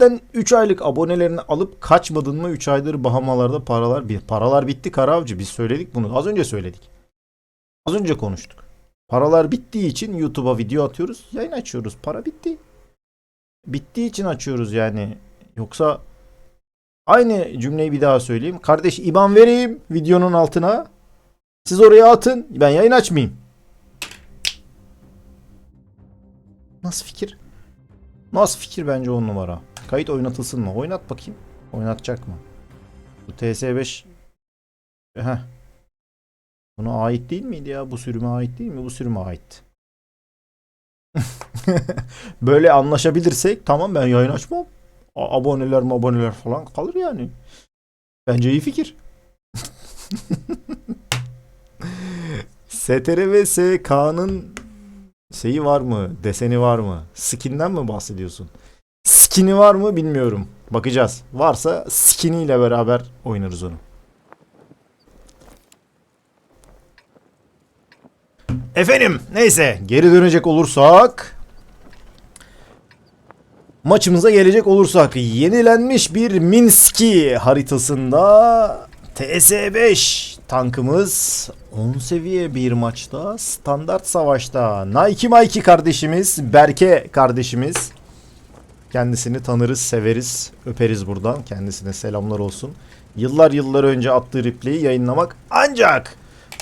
Cidden 3 aylık abonelerini alıp kaçmadın mı 3 aydır Bahamalarda paralar bir paralar bitti Karavcı biz söyledik bunu az önce söyledik. Az önce konuştuk. Paralar bittiği için YouTube'a video atıyoruz, yayın açıyoruz. Para bitti. Bittiği için açıyoruz yani. Yoksa aynı cümleyi bir daha söyleyeyim. Kardeş IBAN vereyim videonun altına. Siz oraya atın. Ben yayın açmayayım. Nasıl fikir? Nasıl fikir bence on numara. Kayıt oynatılsın mı? Oynat bakayım. Oynatacak mı? Bu TS5 Heh. Buna ait değil miydi ya? Bu sürüme ait değil mi? Bu sürüme ait. Böyle anlaşabilirsek tamam ben yayın açmam. A- aboneler mi aboneler falan kalır yani. Bence iyi fikir. STR ve SK'nın şeyi var mı? Deseni var mı? Skin'den mi bahsediyorsun? Skin'i var mı bilmiyorum. Bakacağız. Varsa skin'iyle beraber oynarız onu. Efendim neyse geri dönecek olursak maçımıza gelecek olursak yenilenmiş bir Minski haritasında TS5 tankımız 10 seviye bir maçta standart savaşta Nike Mikey kardeşimiz Berke kardeşimiz kendisini tanırız severiz öperiz buradan. Kendisine selamlar olsun. Yıllar yıllar önce attığı replay'i yayınlamak ancak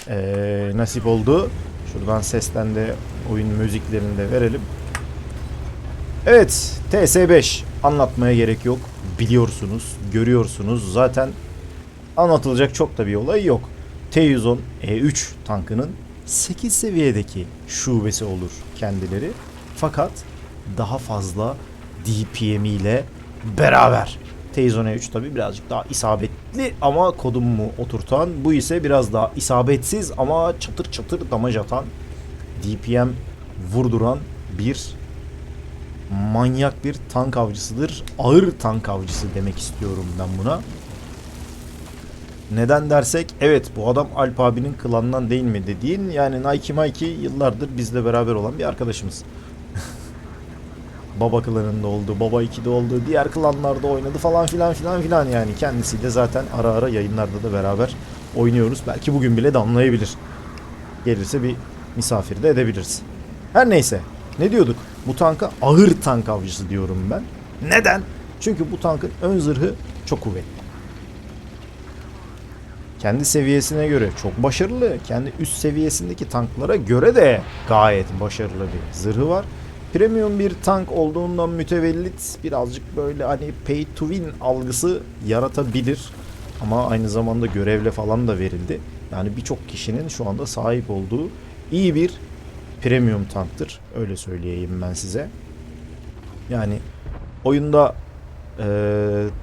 eee, nasip oldu. Şuradan sesten de oyun müziklerini de verelim. Evet TS5 anlatmaya gerek yok. Biliyorsunuz görüyorsunuz. Zaten anlatılacak çok da bir olay yok. T110 E3 tankının 8 seviyedeki şubesi olur kendileri. Fakat daha fazla DPM ile beraber. T110 E3 tabi birazcık daha isabetli ama kodumumu oturtan. Bu ise biraz daha isabetsiz ama çatır çatır damaj atan DPM vurduran bir manyak bir tank avcısıdır. Ağır tank avcısı demek istiyorum ben buna. Neden dersek evet bu adam Alp abinin klanından değil mi dediğin yani Nike Mikey yıllardır bizle beraber olan bir arkadaşımız. Baba klanında oldu, Baba 2'de oldu, diğer klanlarda oynadı falan filan filan filan yani kendisiyle zaten ara ara yayınlarda da beraber oynuyoruz. Belki bugün bile damlayabilir. Gelirse bir misafir de edebiliriz. Her neyse ne diyorduk? Bu tanka ağır tank avcısı diyorum ben. Neden? Çünkü bu tankın ön zırhı çok kuvvetli kendi seviyesine göre çok başarılı. Kendi üst seviyesindeki tanklara göre de gayet başarılı bir zırhı var. Premium bir tank olduğundan mütevellit birazcık böyle hani pay to win algısı yaratabilir. Ama aynı zamanda görevle falan da verildi. Yani birçok kişinin şu anda sahip olduğu iyi bir premium tanktır. Öyle söyleyeyim ben size. Yani oyunda eee,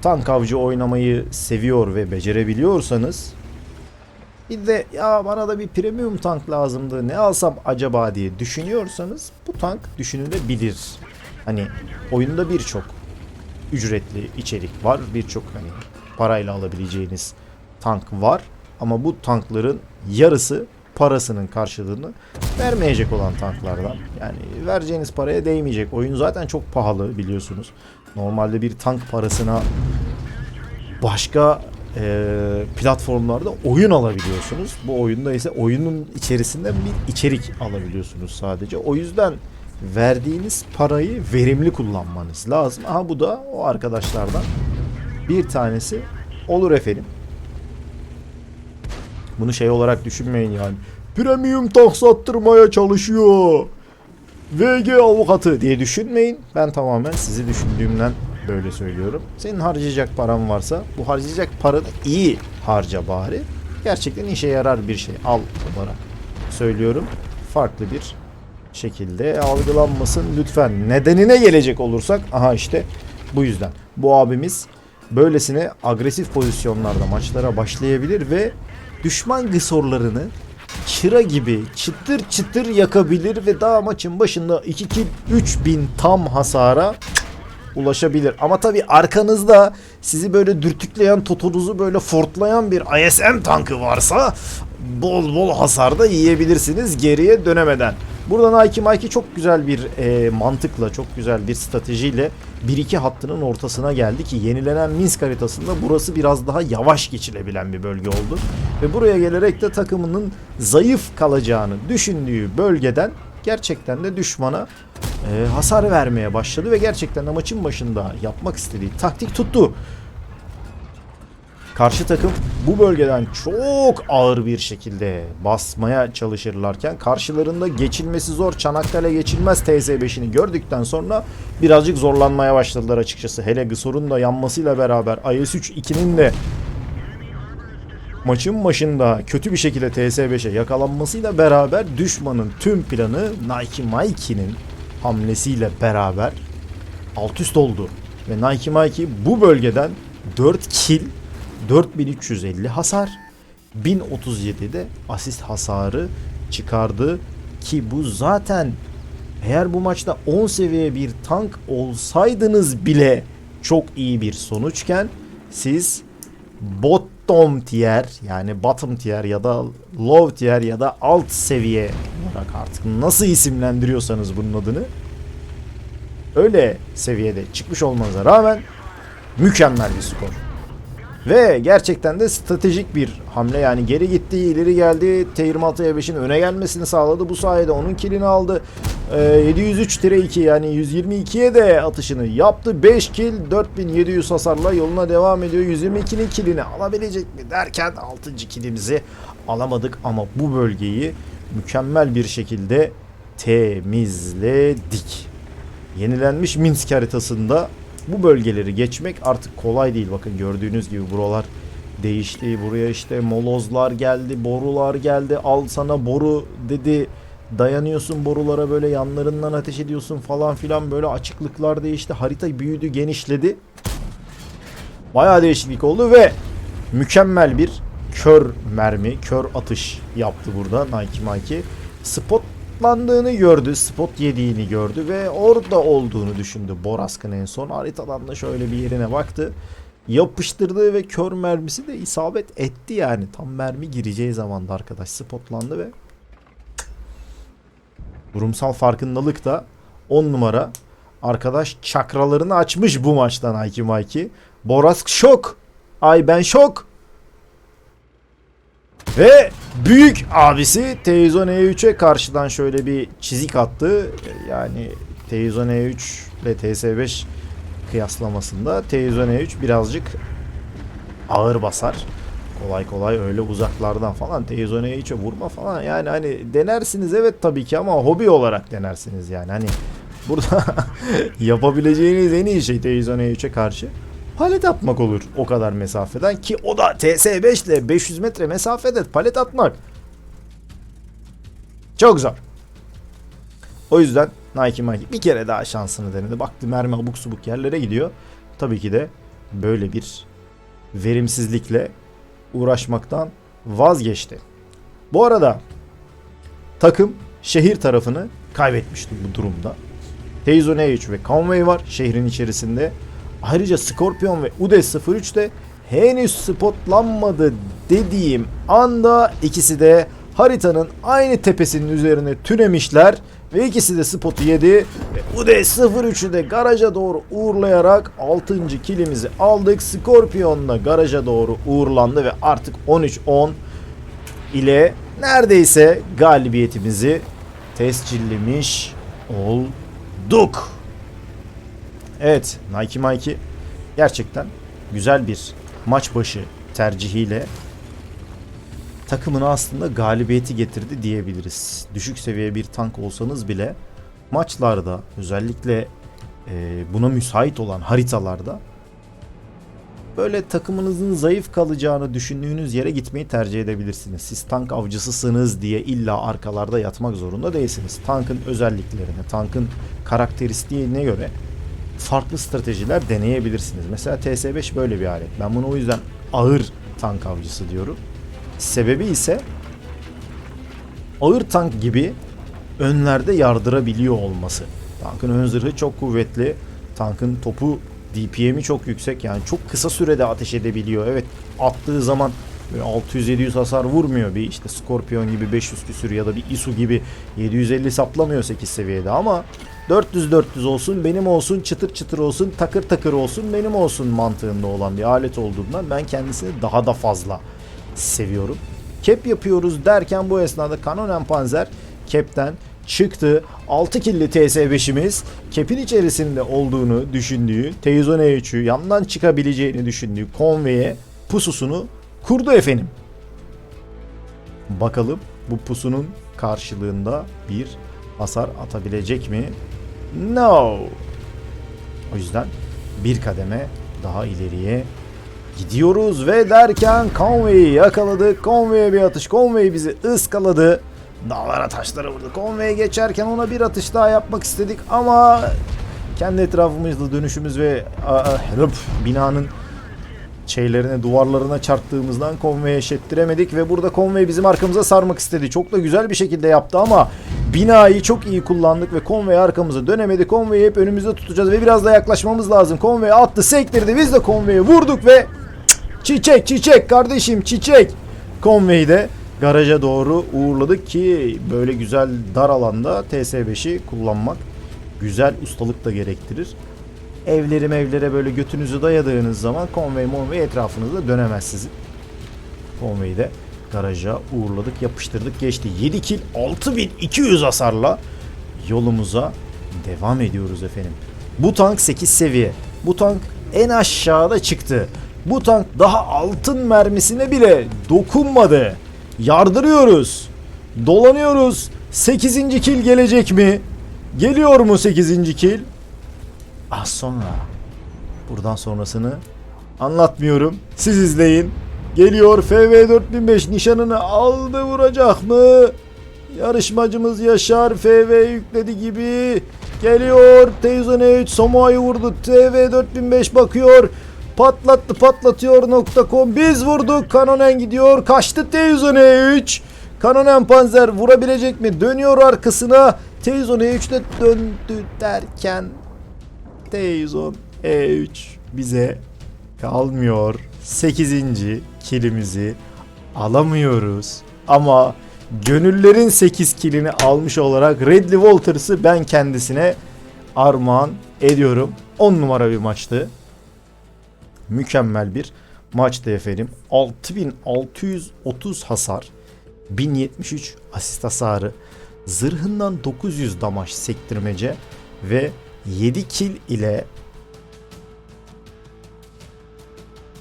tank avcı oynamayı seviyor ve becerebiliyorsanız bir de ya bana da bir premium tank lazımdı ne alsam acaba diye düşünüyorsanız bu tank düşünülebilir. Hani oyunda birçok ücretli içerik var. Birçok hani parayla alabileceğiniz tank var. Ama bu tankların yarısı parasının karşılığını vermeyecek olan tanklardan. Yani vereceğiniz paraya değmeyecek. Oyun zaten çok pahalı biliyorsunuz. Normalde bir tank parasına başka platformlarda oyun alabiliyorsunuz. Bu oyunda ise oyunun içerisinden bir içerik alabiliyorsunuz sadece. O yüzden verdiğiniz parayı verimli kullanmanız lazım. Aha bu da o arkadaşlardan bir tanesi olur efendim. Bunu şey olarak düşünmeyin yani. Premium tank sattırmaya çalışıyor. VG avukatı diye düşünmeyin. Ben tamamen sizi düşündüğümden böyle söylüyorum. Senin harcayacak paran varsa bu harcayacak paranı iyi harca bari. Gerçekten işe yarar bir şey al olarak söylüyorum. Farklı bir şekilde algılanmasın lütfen. Nedenine gelecek olursak aha işte bu yüzden. Bu abimiz böylesine agresif pozisyonlarda maçlara başlayabilir ve düşman gısorlarını çıra gibi çıtır çıtır yakabilir ve daha maçın başında 2 kill 3000 tam hasara ulaşabilir. Ama tabi arkanızda sizi böyle dürtükleyen, totonuzu böyle fortlayan bir ISM tankı varsa bol bol hasar da yiyebilirsiniz geriye dönemeden. Burada Nike Mikey çok güzel bir e, mantıkla, çok güzel bir stratejiyle 1-2 hattının ortasına geldi ki yenilenen Minsk haritasında burası biraz daha yavaş geçilebilen bir bölge oldu. Ve buraya gelerek de takımının zayıf kalacağını düşündüğü bölgeden gerçekten de düşmana e, hasar vermeye başladı ve gerçekten de maçın başında yapmak istediği taktik tuttu. Karşı takım bu bölgeden çok ağır bir şekilde basmaya çalışırlarken karşılarında geçilmesi zor Çanakkale geçilmez TS5'ini gördükten sonra birazcık zorlanmaya başladılar açıkçası. Hele Gısor'un da yanmasıyla beraber IS-3-2'nin de maçın başında kötü bir şekilde TS5'e yakalanmasıyla beraber düşmanın tüm planı Nike Mikey'nin hamlesiyle beraber alt üst oldu. Ve Nike Mikey bu bölgeden 4 kill 4350 hasar 1037'de asist hasarı çıkardı ki bu zaten eğer bu maçta 10 seviye bir tank olsaydınız bile çok iyi bir sonuçken siz bottom tier yani bottom tier ya da low tier ya da alt seviye olarak artık nasıl isimlendiriyorsanız bunun adını öyle seviyede çıkmış olmanıza rağmen mükemmel bir skor. Ve gerçekten de stratejik bir hamle yani geri gitti ileri geldi T26'ya 5'in öne gelmesini sağladı bu sayede onun kilini aldı ee, 703-2 yani 122'ye de atışını yaptı 5 kill 4700 hasarla yoluna devam ediyor 122'nin kilini alabilecek mi derken 6. kilimizi alamadık ama bu bölgeyi mükemmel bir şekilde temizledik yenilenmiş Minsk haritasında bu bölgeleri geçmek artık kolay değil. Bakın gördüğünüz gibi buralar değişti. Buraya işte molozlar geldi, borular geldi. Al sana boru dedi. Dayanıyorsun borulara böyle yanlarından ateş ediyorsun falan filan böyle açıklıklar değişti. Harita büyüdü, genişledi. Bayağı değişiklik oldu ve mükemmel bir kör mermi, kör atış yaptı burada Nike Mikey. Spotlandığını gördü, spot yediğini gördü ve orada olduğunu düşündü Borask'ın en son. Haritadan da şöyle bir yerine baktı. Yapıştırdı ve kör mermisi de isabet etti yani. Tam mermi gireceği zamanda arkadaş spotlandı ve durumsal farkındalık da 10 numara. Arkadaş çakralarını açmış bu maçtan Nike Mikey. Borask şok. Ay ben şok. Ve büyük abisi Teizon E3'e karşıdan şöyle bir çizik attı. Yani Teizon E3 ile TS5 kıyaslamasında Teizon E3 birazcık ağır basar. Kolay kolay öyle uzaklardan falan Teizon E3'e vurma falan yani hani denersiniz evet tabii ki ama hobi olarak denersiniz yani hani burada yapabileceğiniz en iyi şey Teizon E3'e karşı palet atmak olur o kadar mesafeden ki o da TS5 ile 500 metre mesafede palet atmak. Çok zor. O yüzden Nike Nike bir kere daha şansını denedi. Baktı mermi abuk subuk yerlere gidiyor. Tabii ki de böyle bir verimsizlikle uğraşmaktan vazgeçti. Bu arada takım şehir tarafını kaybetmişti bu durumda. Teizo N3 ve Conway var şehrin içerisinde. Ayrıca Scorpion ve Udes 03 de henüz spotlanmadı dediğim anda ikisi de haritanın aynı tepesinin üzerine türemişler ve ikisi de spotu yedi ve Udes 03'ü de garaja doğru uğurlayarak 6. kilimizi aldık. Scorpion garaja doğru uğurlandı ve artık 13-10 ile neredeyse galibiyetimizi tescillemiş olduk. Evet Nike Mikey gerçekten güzel bir maç başı tercihiyle takımına aslında galibiyeti getirdi diyebiliriz. Düşük seviye bir tank olsanız bile maçlarda özellikle e, buna müsait olan haritalarda böyle takımınızın zayıf kalacağını düşündüğünüz yere gitmeyi tercih edebilirsiniz. Siz tank avcısısınız diye illa arkalarda yatmak zorunda değilsiniz. Tankın özelliklerine, tankın karakteristiğine göre farklı stratejiler deneyebilirsiniz. Mesela TS5 böyle bir alet. Ben bunu o yüzden ağır tank avcısı diyorum. Sebebi ise ağır tank gibi önlerde yardırabiliyor olması. Tankın ön zırhı çok kuvvetli. Tankın topu DPM'i çok yüksek. Yani çok kısa sürede ateş edebiliyor. Evet attığı zaman Böyle 600-700 hasar vurmuyor bir işte Scorpion gibi 500 küsür ya da bir Isu gibi 750 saplamıyor 8 seviyede ama 400-400 olsun benim olsun çıtır çıtır olsun takır takır olsun benim olsun mantığında olan bir alet olduğundan ben kendisini daha da fazla seviyorum. Kep yapıyoruz derken bu esnada Kanonen Panzer Kep'ten çıktı. 6 killi TS5'imiz Kep'in içerisinde olduğunu düşündüğü Teizon E3'ü yandan çıkabileceğini düşündüğü konveye pususunu kurdu efendim. Bakalım bu pusunun karşılığında bir hasar atabilecek mi? No. O yüzden bir kademe daha ileriye gidiyoruz ve derken Conway'i yakaladık. Conway'e bir atış. Conway bizi ıskaladı. Dağlara taşlara vurdu. Conway'e geçerken ona bir atış daha yapmak istedik ama kendi etrafımızda dönüşümüz ve rıp, binanın şeylerine duvarlarına çarptığımızdan Conway'e şettiremedik ve burada Conway bizim arkamıza sarmak istedi. Çok da güzel bir şekilde yaptı ama binayı çok iyi kullandık ve Conway arkamıza dönemedi. Conway'i hep önümüzde tutacağız ve biraz da yaklaşmamız lazım. Conway attı sektirdi biz de Conway'e vurduk ve çiçek çiçek kardeşim çiçek. Conway'i garaja doğru uğurladık ki böyle güzel dar alanda TS5'i kullanmak güzel ustalık da gerektirir evleri mevlere böyle götünüzü dayadığınız zaman konvey monvey etrafınızda dönemez sizin. Konveyi de garaja uğurladık, yapıştırdık, geçti. 7 kill 6200 hasarla yolumuza devam ediyoruz efendim. Bu tank 8 seviye. Bu tank en aşağıda çıktı. Bu tank daha altın mermisine bile dokunmadı. Yardırıyoruz. Dolanıyoruz. 8. kill gelecek mi? Geliyor mu 8. kill? Az sonra. Buradan sonrasını anlatmıyorum. Siz izleyin. Geliyor FV 4005 nişanını aldı vuracak mı? Yarışmacımız Yaşar FV yükledi gibi. Geliyor. Teyzon 3 Samoa'yı vurdu. TV 4005 bakıyor. Patlattı patlatıyor.com Biz vurduk. Kanonen gidiyor. Kaçtı Teyzon 3. Kanonen Panzer vurabilecek mi? Dönüyor arkasına. Teyzon 3'te döndü derken Teyzon E3 bize kalmıyor. 8. kilimizi alamıyoruz. Ama gönüllerin 8 kilini almış olarak Redley Walters'ı ben kendisine armağan ediyorum. 10 numara bir maçtı. Mükemmel bir maçtı efendim. 6630 hasar, 1073 asist hasarı, zırhından 900 damaj sektirmece ve 7 kill ile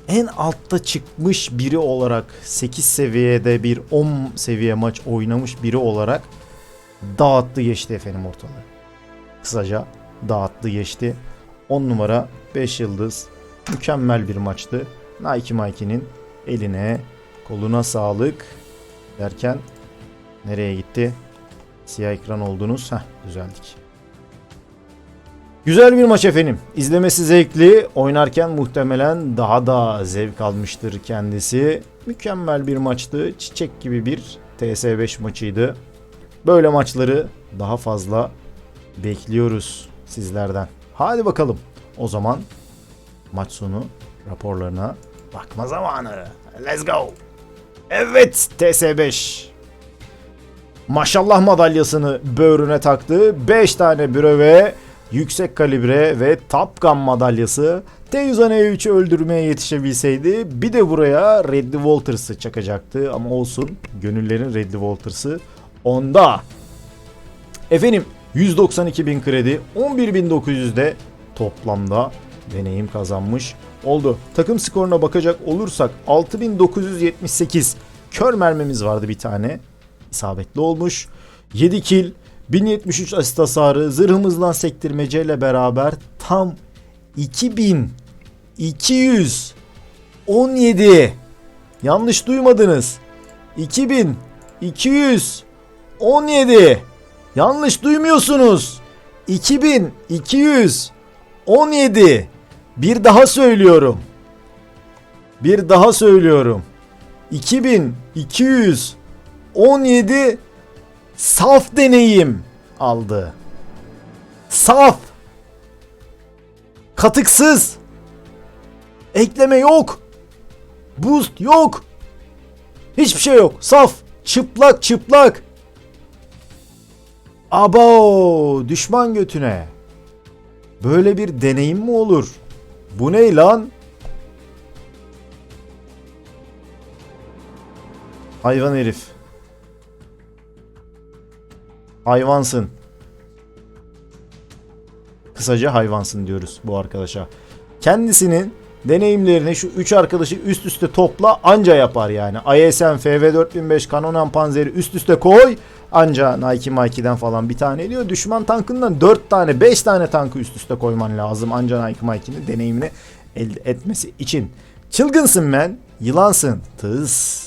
en altta çıkmış biri olarak 8 seviyede bir 10 seviye maç oynamış biri olarak dağıttı geçti efendim ortalığı. Kısaca dağıttı geçti. 10 numara 5 yıldız mükemmel bir maçtı. Nike Mikey'nin eline koluna sağlık derken nereye gitti? Siyah ekran oldunuz. Heh düzeldik. Güzel bir maç efendim. İzlemesi zevkli. Oynarken muhtemelen daha da zevk almıştır kendisi. Mükemmel bir maçtı. Çiçek gibi bir TS5 maçıydı. Böyle maçları daha fazla bekliyoruz sizlerden. Hadi bakalım. O zaman maç sonu raporlarına bakma zamanı. Let's go. Evet TS5 Maşallah madalyasını böğrüne taktı. 5 tane breve yüksek kalibre ve Top Gun madalyası Teyuzan E3'ü öldürmeye yetişebilseydi bir de buraya Redley Walters'ı çakacaktı ama olsun gönüllerin Redley Walters'ı onda. Efendim 192 bin kredi 11.900'de toplamda deneyim kazanmış oldu. Takım skoruna bakacak olursak 6978 kör mermimiz vardı bir tane. İsabetli olmuş. 7 kill 1073 asist hasarı zırhımızdan sektirmeceyle beraber tam 2217 yanlış duymadınız. 2217 yanlış duymuyorsunuz. 2217 bir daha söylüyorum bir daha söylüyorum 2217 saf deneyim aldı. Saf. Katıksız. Ekleme yok. Boost yok. Hiçbir şey yok. Saf. Çıplak çıplak. Abo düşman götüne. Böyle bir deneyim mi olur? Bu ne lan? Hayvan herif. Hayvansın. Kısaca hayvansın diyoruz bu arkadaşa. Kendisinin deneyimlerini şu 3 arkadaşı üst üste topla anca yapar yani. ISM, FV4005, Canon Panzer'i üst üste koy anca Nike Mikey'den falan bir tane ediyor. Düşman tankından 4 tane 5 tane tankı üst üste koyman lazım anca Nike Mikey'nin deneyimini elde etmesi için. Çılgınsın men, yılansın, tız.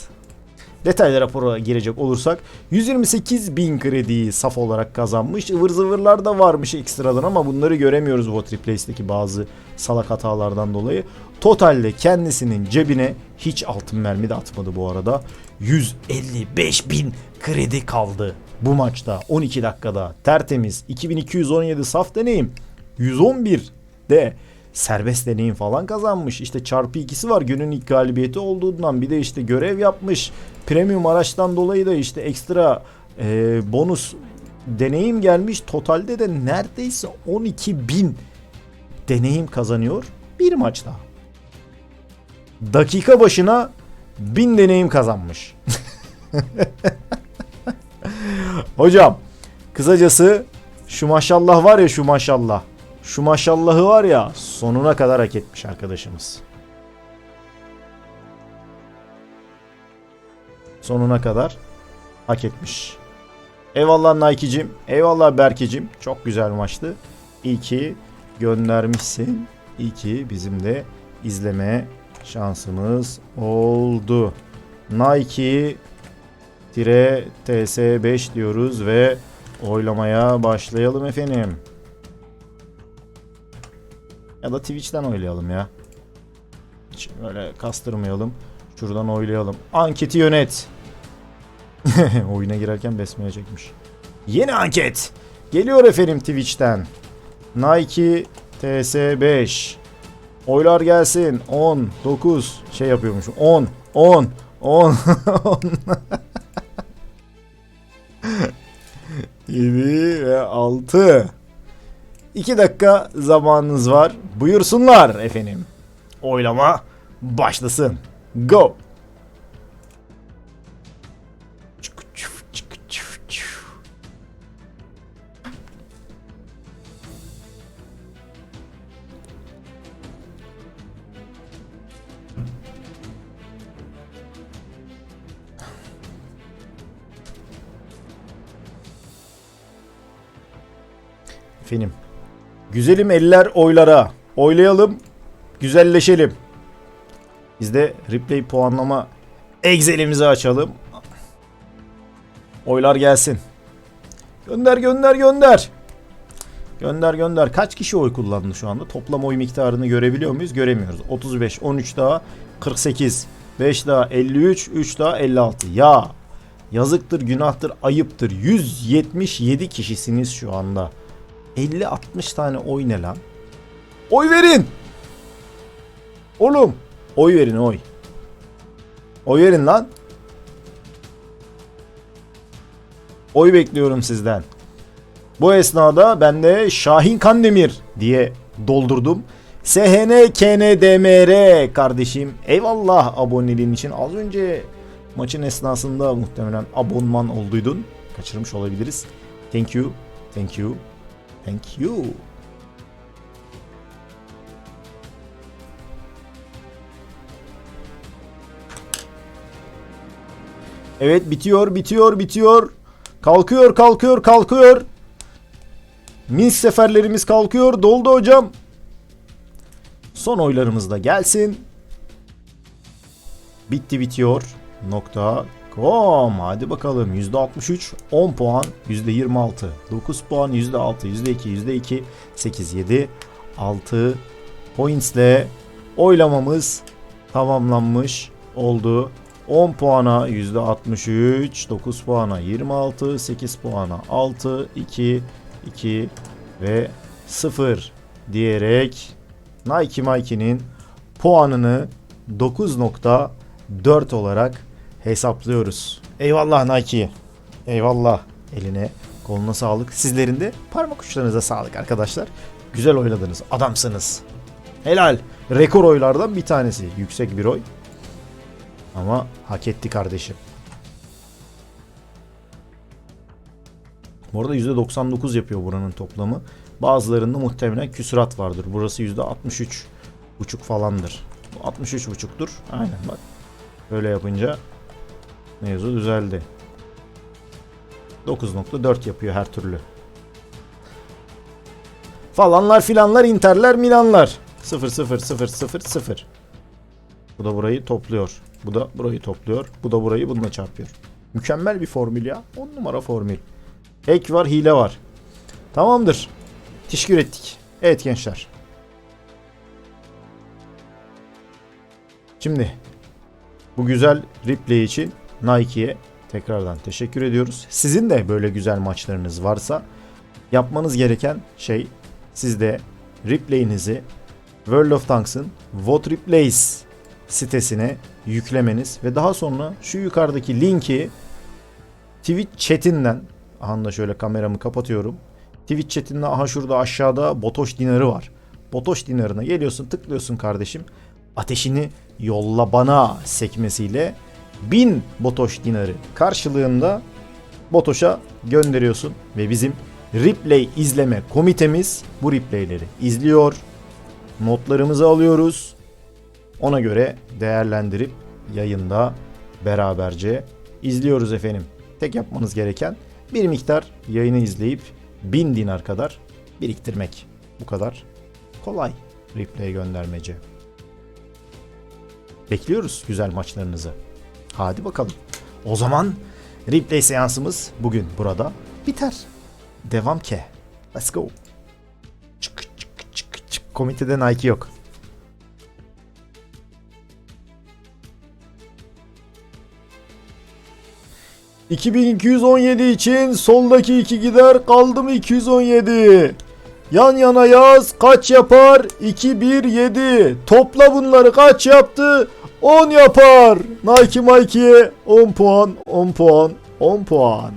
Detaylı rapora girecek olursak 128 bin krediyi saf olarak kazanmış. Ivır zıvırlar da varmış ekstradan ama bunları göremiyoruz What Replace'deki bazı salak hatalardan dolayı. Totalde kendisinin cebine hiç altın mermi de atmadı bu arada. 155 bin kredi kaldı bu maçta 12 dakikada tertemiz 2217 saf deneyim 111 de serbest deneyim falan kazanmış. İşte çarpı ikisi var günün ilk galibiyeti olduğundan bir de işte görev yapmış. Premium araçtan dolayı da işte ekstra e, bonus deneyim gelmiş. Totalde de neredeyse 12 bin deneyim kazanıyor bir maçta. Dakika başına bin deneyim kazanmış. Hocam kısacası şu maşallah var ya şu maşallah. Şu maşallahı var ya sonuna kadar hak etmiş arkadaşımız. Sonuna kadar hak etmiş. Eyvallah Nike'cim, eyvallah Berke'cim. Çok güzel maçtı. İyi ki göndermişsin. İyi ki bizim de izleme şansımız oldu. Nike TS5 diyoruz ve oylamaya başlayalım efendim. Ya da Twitch'ten oylayalım ya. Hiç öyle kastırmayalım. Şuradan oylayalım. Anketi yönet. Oyuna girerken besmeye çekmiş. Yeni anket. Geliyor efendim Twitch'ten. Nike TS5. Oylar gelsin. 10, 9 şey yapıyormuş. 10, 10, 10, 10. 7 ve 6. 2 dakika zamanınız var. Buyursunlar efendim. Oylama başlasın. Go. Efendim. Güzelim eller oylara. Oylayalım. Güzelleşelim. Biz de replay puanlama Excel'imizi açalım. Oylar gelsin. Gönder gönder gönder. Gönder gönder. Kaç kişi oy kullandı şu anda? Toplam oy miktarını görebiliyor muyuz? Göremiyoruz. 35, 13 daha 48, 5 daha 53, 3 daha 56. Ya yazıktır, günahtır, ayıptır. 177 kişisiniz şu anda. 50-60 tane oy ne lan? Oy verin! Oğlum! Oy verin oy. Oy verin lan. Oy bekliyorum sizden. Bu esnada ben de Şahin Kandemir diye doldurdum. SHN KNDMR kardeşim. Eyvallah aboneliğin için. Az önce maçın esnasında muhtemelen abonman olduydun. Kaçırmış olabiliriz. Thank you. Thank you. Thank you. Evet bitiyor, bitiyor, bitiyor. Kalkıyor, kalkıyor, kalkıyor. Minsk seferlerimiz kalkıyor. Doldu hocam. Son oylarımız da gelsin. Bitti bitiyor. Nokta com. Hadi bakalım. %63, 10 puan, %26, 9 puan, %6, %2, %2, 8, 7, 6 pointsle oylamamız tamamlanmış oldu. 10 puana %63, 9 puana 26, 8 puana 6, 2, 2 ve 0 diyerek Nike Mikey'nin puanını 9.4 olarak hesaplıyoruz. Eyvallah Nike. Eyvallah. Eline koluna sağlık. Sizlerin de parmak uçlarınıza sağlık arkadaşlar. Güzel oynadınız. Adamsınız. Helal. Rekor oylardan bir tanesi. Yüksek bir oy. Ama hak etti kardeşim. Bu arada %99 yapıyor buranın toplamı. Bazılarında muhtemelen küsurat vardır. Burası %63 buçuk falandır. Bu 63 buçuktur. Aynen bak. Böyle yapınca mevzu düzeldi. 9.4 yapıyor her türlü. Falanlar filanlar interler milanlar. 0 0 0 0 0. Bu da burayı topluyor. Bu da burayı topluyor. Bu da burayı bununla çarpıyor. Mükemmel bir formül ya. 10 numara formül. Hack var, hile var. Tamamdır. Teşekkür ettik. Evet gençler. Şimdi bu güzel replay için Nike'ye tekrardan teşekkür ediyoruz. Sizin de böyle güzel maçlarınız varsa yapmanız gereken şey siz de replay'inizi World of Tanks'ın Vote Replays sitesine yüklemeniz ve daha sonra şu yukarıdaki linki Twitch chatinden aha da şöyle kameramı kapatıyorum. Twitch chatinde aha şurada aşağıda Botoş dinarı var. Botoş dinarına geliyorsun tıklıyorsun kardeşim. Ateşini yolla bana sekmesiyle 1000 Botoş dinarı karşılığında Botoş'a gönderiyorsun ve bizim replay izleme komitemiz bu replayleri izliyor. Notlarımızı alıyoruz. Ona göre değerlendirip yayında beraberce izliyoruz efendim. Tek yapmanız gereken bir miktar yayını izleyip 1000 dinar kadar biriktirmek. Bu kadar kolay replay göndermece. Bekliyoruz güzel maçlarınızı. Hadi bakalım. O zaman replay seansımız bugün burada biter. Devam ke. Let's go. Çık çık çık çık. Komitede Nike yok. ...2217 için soldaki iki gider kaldı mı 217? Yan yana yaz kaç yapar? 2 1 7. Topla bunları kaç yaptı? 10 yapar. Nike Mikey'e 10 puan, 10 puan, 10 puan.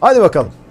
Hadi bakalım.